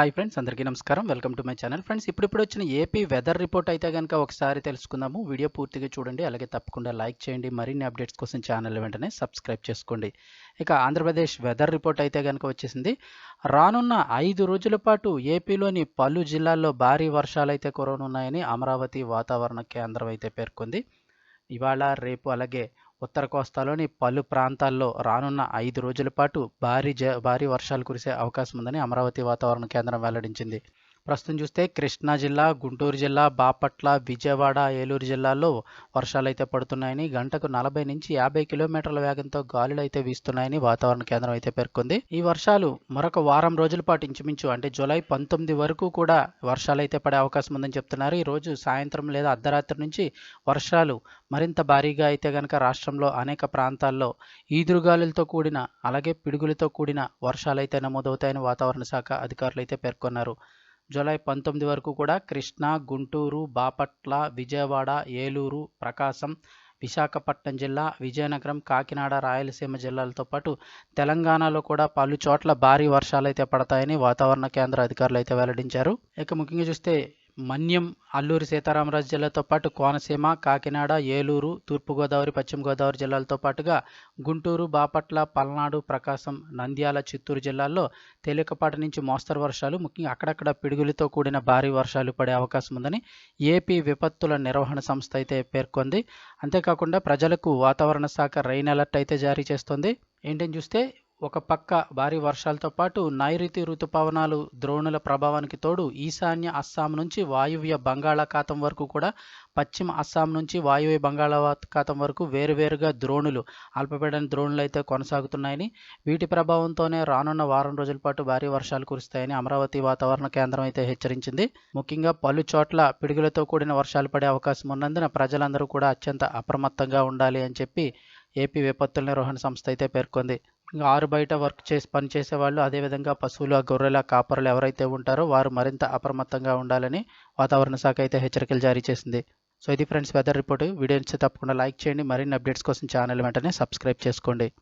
Hi friends అందరికీ నమస్కారం. Welcome to my channel friends ఇప్పుడిప్పుడు వచ్చిన ఏపీ వెదర్ రిపోర్ట్ అయితే కనుక ఒకసారి తెలుసుకుందాము. వీడియో పూర్తిగా చూడండి అలాగే తప్పకుండా లైక్ చేయండి. మరిన్ని అప్డేట్స్ కోసం ఛానల్ వెంటనే సబ్స్క్రైబ్ చేసుకోండి. ఇక ఆంధ్రప్రదేశ్ వెదర్ రిపోర్ట్ అయితే కనుక వచ్చేసింది. రానున్న ఐదు రోజుల పాటు ఏపీలోని పలు జిల్లాల్లో భారీ వర్షాలు అయితే కురవనున్నాయని అమరావతి వాతావరణ కేంద్రం అయితే పేర్కొంది. ఇవాళ రేపు అలాగే ఉత్తర కోస్తాలోని పలు ప్రాంతాల్లో రానున్న ఐదు రోజుల పాటు భారీ జ భారీ వర్షాలు కురిసే అవకాశం ఉందని అమరావతి వాతావరణ కేంద్రం వెల్లడించింది. ప్రస్తుతం చూస్తే కృష్ణా జిల్లా గుంటూరు జిల్లా బాపట్ల విజయవాడ ఏలూరు జిల్లాల్లో వర్షాలు అయితే పడుతున్నాయని గంటకు నలభై నుంచి యాభై కిలోమీటర్ల వేగంతో గాలులు అయితే వీస్తున్నాయని వాతావరణ కేంద్రం అయితే పేర్కొంది. ఈ వర్షాలు మరొక వారం రోజుల పాటు ఇంచుమించు అంటే జూలై పంతొమ్మిది వరకు కూడా వర్షాలు అయితే పడే అవకాశం ఉందని చెప్తున్నారు. ఈ రోజు సాయంత్రం లేదా అర్ధరాత్రి నుంచి వర్షాలు మరింత భారీగా అయితే గనక రాష్ట్రంలో అనేక ప్రాంతాల్లో ఈదురుగాలులతో కూడిన అలాగే పిడుగులతో కూడిన వర్షాలు అయితే నమోదవుతాయని వాతావరణ శాఖ అధికారులు అయితే పేర్కొన్నారు. జూలై పంతొమ్మిది వరకు కూడా కృష్ణా గుంటూరు బాపట్ల విజయవాడ ఏలూరు ప్రకాశం విశాఖపట్నం జిల్లా విజయనగరం కాకినాడ రాయలసీమ జిల్లాలతో పాటు తెలంగాణలో కూడా పలు చోట్ల భారీ వర్షాలు అయితే పడతాయని వాతావరణ కేంద్ర అధికారులు అయితే వెల్లడించారు. ఇక ముఖ్యంగా చూస్తే మన్యం అల్లూరి సీతారామరాజు జిల్లాతో పాటు కోనసీమ కాకినాడ ఏలూరు తూర్పుగోదావరి పశ్చిమ గోదావరి జిల్లాలతో పాటుగా గుంటూరు బాపట్ల పల్నాడు ప్రకాశం నంద్యాల చిత్తూరు జిల్లాల్లో తేలికపాటి నుంచి మోస్తరు వర్షాలు ముఖ్యంగా అక్కడక్కడ పిడుగులతో కూడిన భారీ వర్షాలు పడే అవకాశం ఉందని ఏపీ విపత్తుల నిర్వహణ సంస్థ అయితే పేర్కొంది. అంతేకాకుండా ప్రజలకు వాతావరణ శాఖ రైన్ అలర్ట్ అయితే జారీ చేస్తోంది. ఏంటని చూస్తే ఒక పక్క భారీ వర్షాలతో పాటు నైరుతి ఋతుపవనాలు ద్రోణుల ప్రభావానికి తోడు ఈశాన్య అస్సాం నుంచి వాయువ్య బంగాళాఖాతం వరకు కూడా పశ్చిమ అస్సాం నుంచి వాయువ్య బంగాళాఖాతం వరకు వేరువేరుగా ద్రోణులు అల్పపీడన ద్రోణులు అయితే కొనసాగుతున్నాయని వీటి ప్రభావంతోనే రానున్న వారం రోజుల పాటు భారీ వర్షాలు కురుస్తాయని అమరావతి వాతావరణ కేంద్రం అయితే హెచ్చరించింది. ముఖ్యంగా పలు చోట్ల పిడుగులతో కూడిన వర్షాలు పడే అవకాశం ఉన్నందున ప్రజలందరూ కూడా అత్యంత అప్రమత్తంగా ఉండాలి అని చెప్పి ఏపీ విపత్తుల నిర్వహణ సంస్థ అయితే పేర్కొంది. ఆరు బయట వర్క్ చేసి పనిచేసే వాళ్ళు అదేవిధంగా పశువులు గొర్రెల కాపరులు ఎవరైతే ఉంటారో వారు మరింత అప్రమత్తంగా ఉండాలని వాతావరణ శాఖ అయితే హెచ్చరికలు జారీ చేసింది. సో ఇది ఫ్రెండ్స్ వెదర్ రిపోర్ట్. వీడియో తప్పకుండా లైక్ చేయండి. మరిన్ని అప్డేట్స్ కోసం ఛానల్ వెంటనే సబ్స్క్రైబ్ చేసుకోండి.